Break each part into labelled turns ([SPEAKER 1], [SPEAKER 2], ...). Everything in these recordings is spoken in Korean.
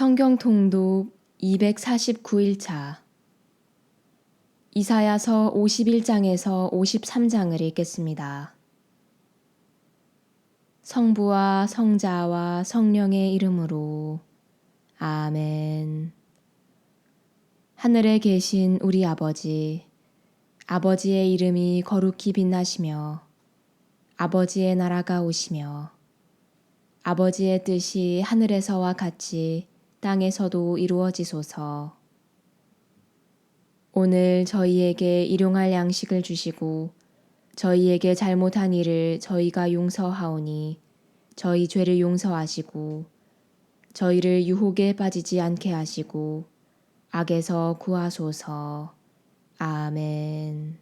[SPEAKER 1] 성경 통독 249일차 이사야서 51장에서 53장을 읽겠습니다. 성부와 성자와 성령의 이름으로 아멘. 하늘에 계신 우리 아버지, 아버지의 이름이 거룩히 빛나시며 아버지의 나라가 오시며 아버지의 뜻이 하늘에서와 같이 땅에서도 이루어지소서. 오늘 저희에게 일용할 양식을 주시고 저희에게 잘못한 일을 저희가 용서하오니 저희 죄를 용서하시고 저희를 유혹에 빠지지 않게 하시고 악에서 구하소서. 아멘.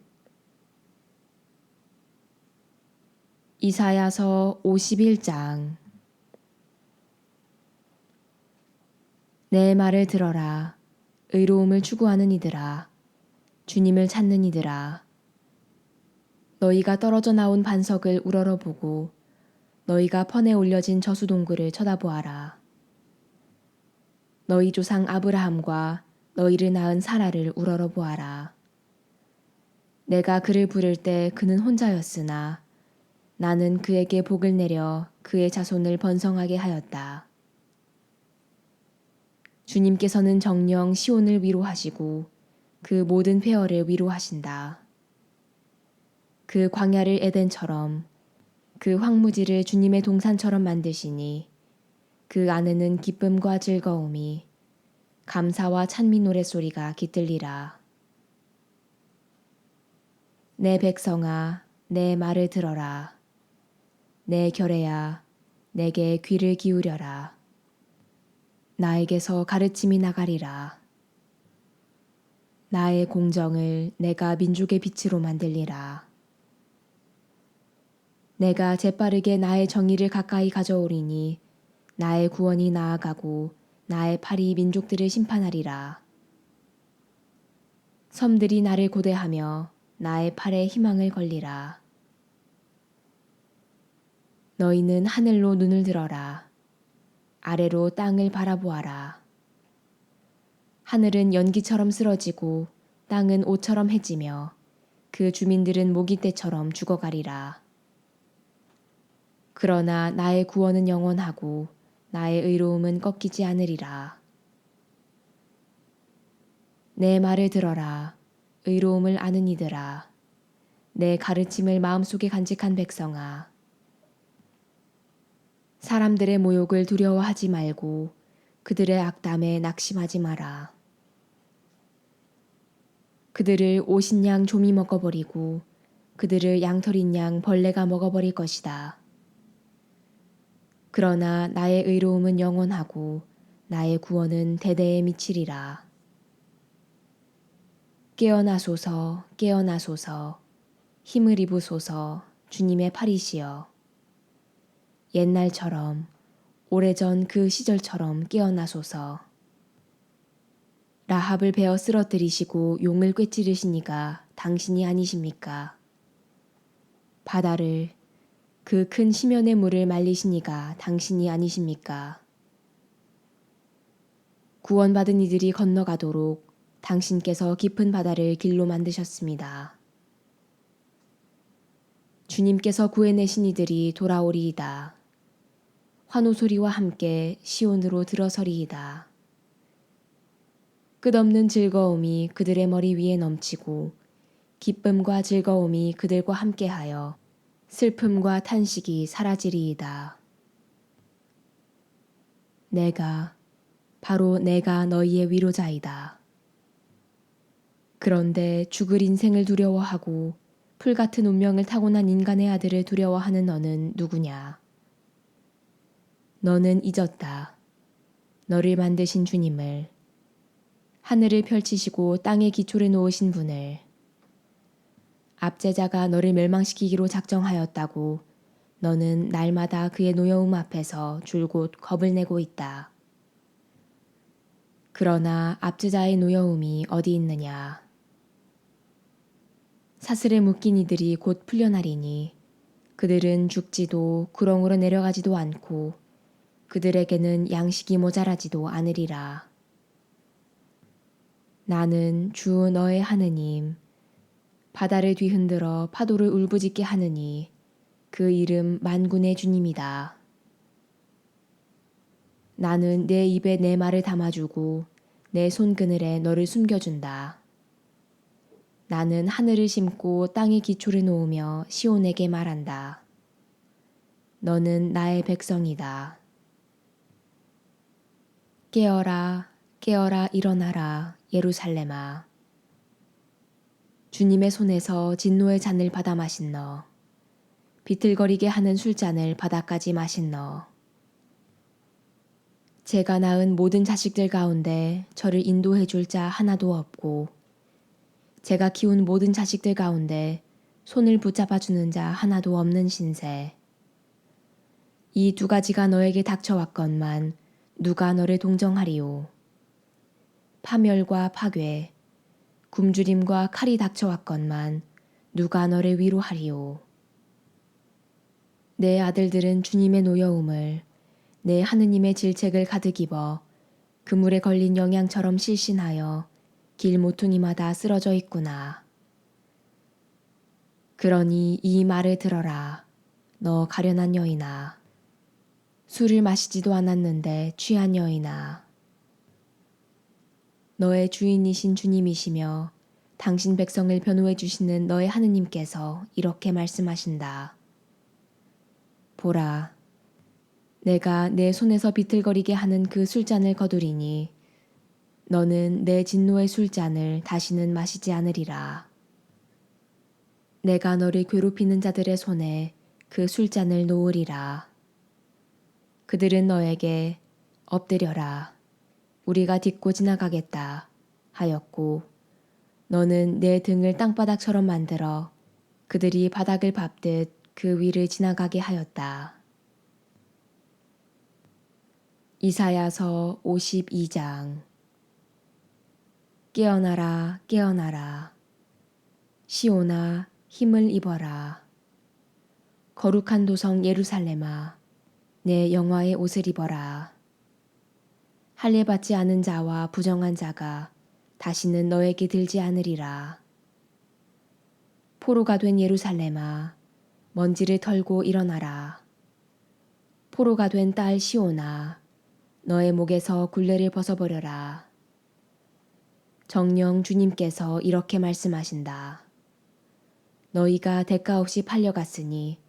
[SPEAKER 1] 이사야서 51장 내 말을 들어라. 의로움을 추구하는 이들아. 주님을 찾는 이들아. 너희가 떨어져 나온 반석을 우러러보고 너희가 펀에 올려진 저수동굴을 쳐다보아라. 너희 조상 아브라함과 너희를 낳은 사라를 우러러보아라. 내가 그를 부를 때 그는 혼자였으나 나는 그에게 복을 내려 그의 자손을 번성하게 하였다. 주님께서는 정령 시온을 위로하시고 그 모든 폐허를 위로하신다. 그 광야를 에덴처럼 그 황무지를 주님의 동산처럼 만드시니 그 안에는 기쁨과 즐거움이 감사와 찬미 노랫소리가 깃들리라. 내 백성아, 내 말을 들어라. 내 결애야, 내게 귀를 기울여라. 나에게서 가르침이 나가리라. 나의 공정을 내가 민족의 빛으로 만들리라. 내가 재빠르게 나의 정의를 가까이 가져오리니 나의 구원이 나아가고 나의 팔이 민족들을 심판하리라. 섬들이 나를 고대하며 나의 팔에 희망을 걸리라. 너희는 하늘로 눈을 들어라. 아래로 땅을 바라보아라. 하늘은 연기처럼 쓰러지고 땅은 옷처럼 해지며 그 주민들은 모기 떼처럼 죽어가리라. 그러나 나의 구원은 영원하고 나의 의로움은 꺾이지 않으리라. 내 말을 들어라. 의로움을 아는 이들아. 내 가르침을 마음속에 간직한 백성아. 사람들의 모욕을 두려워하지 말고 그들의 악담에 낙심하지 마라. 그들을 오신 양 좀이 먹어버리고 그들을 양털인 양 벌레가 먹어버릴 것이다. 그러나 나의 의로움은 영원하고 나의 구원은 대대에 미치리라. 깨어나소서, 깨어나소서, 힘을 입으소서, 주님의 팔이시여. 옛날처럼 오래전 그 시절처럼 깨어나소서. 라합을 베어 쓰러뜨리시고 용을 꿰찌르시니가 당신이 아니십니까? 바다를 그 큰 심연의 물을 말리시니가 당신이 아니십니까? 구원받은 이들이 건너가도록 당신께서 깊은 바다를 길로 만드셨습니다. 주님께서 구해내신 이들이 돌아오리이다. 환호 소리와 함께 시온으로 들어서리이다. 끝없는 즐거움이 그들의 머리 위에 넘치고 기쁨과 즐거움이 그들과 함께하여 슬픔과 탄식이 사라지리이다. 내가 바로 내가 너희의 위로자이다. 그런데 죽을 인생을 두려워하고 풀 같은 운명을 타고난 인간의 아들을 두려워하는 너는 누구냐? 너는 잊었다. 너를 만드신 주님을, 하늘을 펼치시고 땅에 기초를 놓으신 분을, 압제자가 너를 멸망시키기로 작정하였다고 너는 날마다 그의 노여움 앞에서 줄곧 겁을 내고 있다. 그러나 압제자의 노여움이 어디 있느냐? 사슬에 묶인 이들이 곧 풀려나리니 그들은 죽지도 구렁으로 내려가지도 않고 그들에게는 양식이 모자라지도 않으리라. 나는 주 너의 하느님, 바다를 뒤흔들어 파도를 울부짖게 하느니 그 이름 만군의 주님이다. 나는 내 입에 내 말을 담아주고 내 손그늘에 너를 숨겨준다. 나는 하늘을 심고 땅에 기초를 놓으며 시온에게 말한다. 너는 나의 백성이다. 깨어라, 깨어라, 일어나라, 예루살렘아. 주님의 손에서 진노의 잔을 받아 마신 너. 비틀거리게 하는 술잔을 바다까지 마신 너. 제가 낳은 모든 자식들 가운데 저를 인도해 줄 자 하나도 없고, 제가 키운 모든 자식들 가운데 손을 붙잡아 주는 자 하나도 없는 신세. 이 두 가지가 너에게 닥쳐왔건만 누가 너를 동정하리오. 파멸과 파괴, 굶주림과 칼이 닥쳐왔건만 누가 너를 위로하리오. 내 아들들은 주님의 노여움을 내 하느님의 질책을 가득 입어 그물에 걸린 영양처럼 실신하여 길 모퉁이마다 쓰러져 있구나. 그러니 이 말을 들어라. 너 가련한 여인아. 술을 마시지도 않았는데 취한 여인아. 너의 주인이신 주님이시며 당신 백성을 변호해 주시는 너의 하느님께서 이렇게 말씀하신다. 보라, 내가 내 손에서 비틀거리게 하는 그 술잔을 거두리니 너는 내 진노의 술잔을 다시는 마시지 않으리라. 내가 너를 괴롭히는 자들의 손에 그 술잔을 놓으리라. 그들은 너에게 엎드려라. 우리가 딛고 지나가겠다 하였고 너는 내 등을 땅바닥처럼 만들어 그들이 바닥을 밟듯 그 위를 지나가게 하였다. 이사야서 52장 깨어나라 깨어나라 시오나 힘을 입어라 거룩한 도성 예루살렘아 내 영화의 옷을 입어라. 할례 받지 않은 자와 부정한 자가 다시는 너에게 들지 않으리라. 포로가 된 예루살렘아 먼지를 털고 일어나라. 포로가 된 딸 시오나 너의 목에서 굴레를 벗어버려라. 정령 주님께서 이렇게 말씀하신다. 너희가 대가 없이 팔려갔으니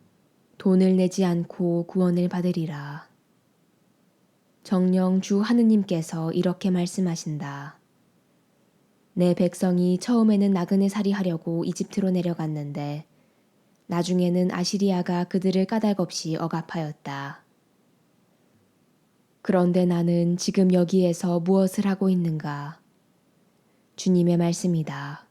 [SPEAKER 1] 돈을 내지 않고 구원을 받으리라. 정령 주 하느님께서 이렇게 말씀하신다. 내 백성이 처음에는 나그네 살이 하려고 이집트로 내려갔는데 나중에는 아시리아가 그들을 까닭 없이 억압하였다. 그런데 나는 지금 여기에서 무엇을 하고 있는가? 주님의 말씀이다.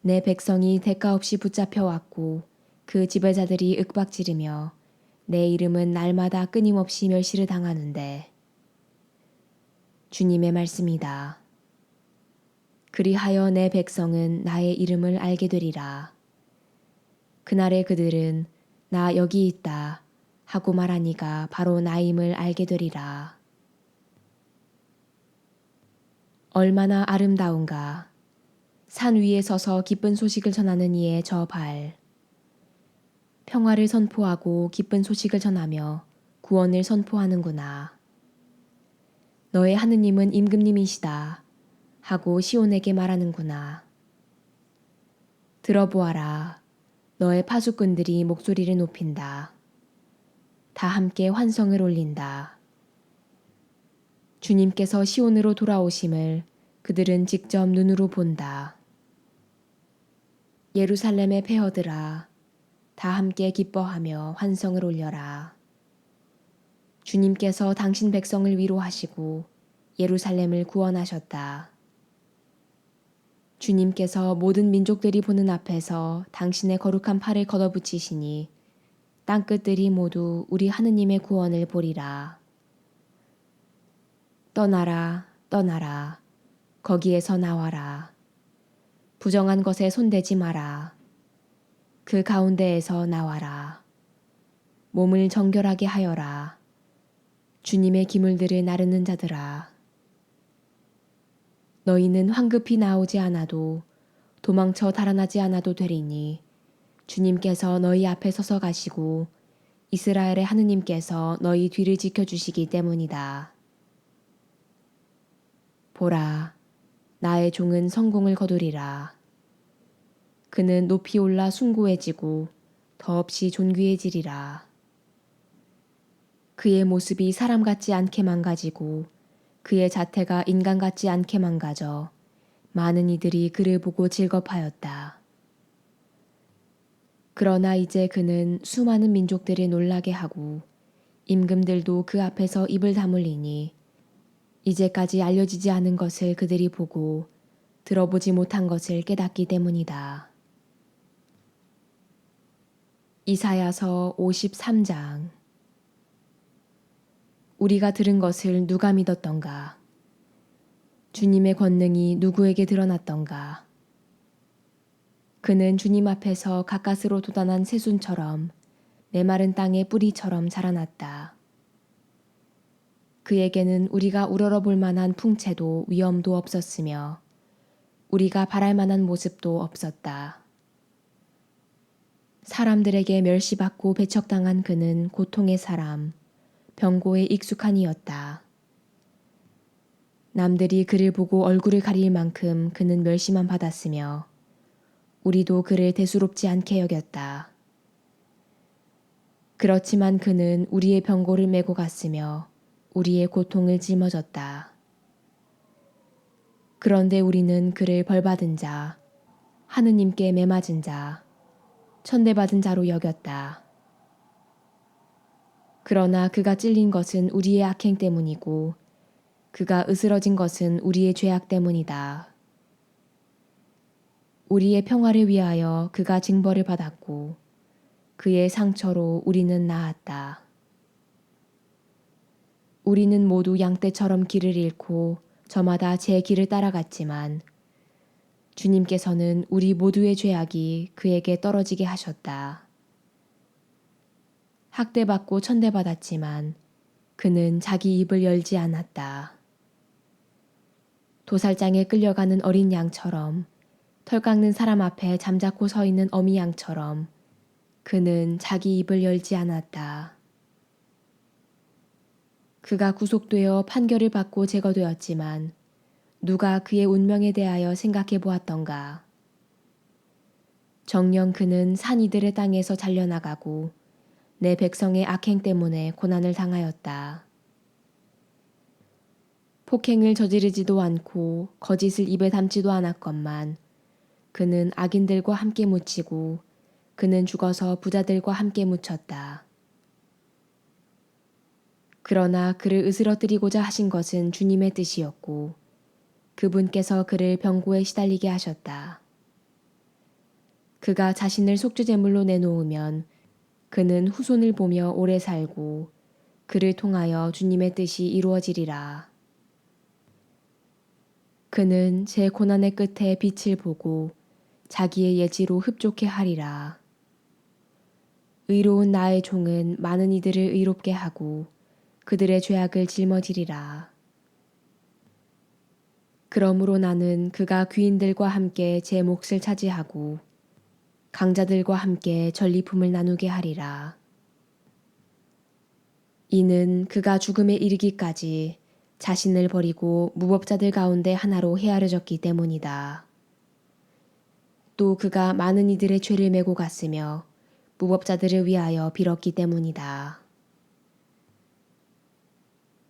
[SPEAKER 1] 내 백성이 대가 없이 붙잡혀 왔고 그 지배자들이 윽박지르며 내 이름은 날마다 끊임없이 멸시를 당하는데 주님의 말씀이다. 그리하여 내 백성은 나의 이름을 알게 되리라. 그날에 그들은 나 여기 있다 하고 말하니가 바로 나임을 알게 되리라. 얼마나 아름다운가. 산 위에 서서 기쁜 소식을 전하는 이의 저 발. 평화를 선포하고 기쁜 소식을 전하며 구원을 선포하는구나. 너의 하느님은 임금님이시다. 하고 시온에게 말하는구나. 들어보아라. 너의 파수꾼들이 목소리를 높인다. 다 함께 환성을 올린다. 주님께서 시온으로 돌아오심을 그들은 직접 눈으로 본다. 예루살렘의 폐허들아, 다 함께 기뻐하며 환성을 올려라. 주님께서 당신 백성을 위로하시고 예루살렘을 구원하셨다. 주님께서 모든 민족들이 보는 앞에서 당신의 거룩한 팔을 걷어붙이시니 땅끝들이 모두 우리 하느님의 구원을 보리라. 떠나라, 떠나라. 거기에서 나와라. 부정한 것에 손대지 마라. 그 가운데에서 나와라. 몸을 정결하게 하여라. 주님의 기물들을 나르는 자들아 너희는 황급히 나오지 않아도 도망쳐 달아나지 않아도 되리니 주님께서 너희 앞에 서서 가시고 이스라엘의 하느님께서 너희 뒤를 지켜주시기 때문이다. 보라, 나의 종은 성공을 거두리라. 그는 높이 올라 숭고해지고 더없이 존귀해지리라. 그의 모습이 사람 같지 않게 망가지고 그의 자태가 인간 같지 않게 망가져 많은 이들이 그를 보고 즐겁하였다. 그러나 이제 그는 수많은 민족들을 놀라게 하고 임금들도 그 앞에서 입을 다물리니 이제까지 알려지지 않은 것을 그들이 보고 들어보지 못한 것을 깨닫기 때문이다. 이사야서 53장 우리가 들은 것을 누가 믿었던가? 주님의 권능이 누구에게 드러났던가? 그는 주님 앞에서 가까스로 돋아난 새순처럼 메마른 땅의 뿌리처럼 자라났다. 그에게는 우리가 우러러 볼 만한 풍채도 위험도 없었으며 우리가 바랄 만한 모습도 없었다. 사람들에게 멸시받고 배척당한 그는 고통의 사람, 병고에 익숙한 이였다. 남들이 그를 보고 얼굴을 가릴 만큼 그는 멸시만 받았으며 우리도 그를 대수롭지 않게 여겼다. 그렇지만 그는 우리의 병고를 메고 갔으며 우리의 고통을 짊어졌다. 그런데 우리는 그를 벌받은 자, 하느님께 매맞은 자, 천대받은 자로 여겼다. 그러나 그가 찔린 것은 우리의 악행 때문이고 그가 으스러진 것은 우리의 죄악 때문이다. 우리의 평화를 위하여 그가 징벌을 받았고 그의 상처로 우리는 나았다. 우리는 모두 양떼처럼 길을 잃고 저마다 제 길을 따라갔지만 주님께서는 우리 모두의 죄악이 그에게 떨어지게 하셨다. 학대받고 천대받았지만 그는 자기 입을 열지 않았다. 도살장에 끌려가는 어린 양처럼 털 깎는 사람 앞에 잠자코 서 있는 어미 양처럼 그는 자기 입을 열지 않았다. 그가 구속되어 판결을 받고 제거되었지만 누가 그의 운명에 대하여 생각해 보았던가. 정녕 그는 산 이들의 땅에서 잘려나가고 내 백성의 악행 때문에 고난을 당하였다. 폭행을 저지르지도 않고 거짓을 입에 담지도 않았건만 그는 악인들과 함께 묻히고 그는 죽어서 부자들과 함께 묻혔다. 그러나 그를 으스러뜨리고자 하신 것은 주님의 뜻이었고 그분께서 그를 병고에 시달리게 하셨다. 그가 자신을 속죄제물로 내놓으면 그는 후손을 보며 오래 살고 그를 통하여 주님의 뜻이 이루어지리라. 그는 제 고난의 끝에 빛을 보고 자기의 예지로 흡족해 하리라. 의로운 나의 종은 많은 이들을 의롭게 하고 그들의 죄악을 짊어지리라. 그러므로 나는 그가 귀인들과 함께 제 몫을 차지하고 강자들과 함께 전리품을 나누게 하리라. 이는 그가 죽음에 이르기까지 자신을 버리고 무법자들 가운데 하나로 헤아려졌기 때문이다. 또 그가 많은 이들의 죄를 메고 갔으며 무법자들을 위하여 빌었기 때문이다.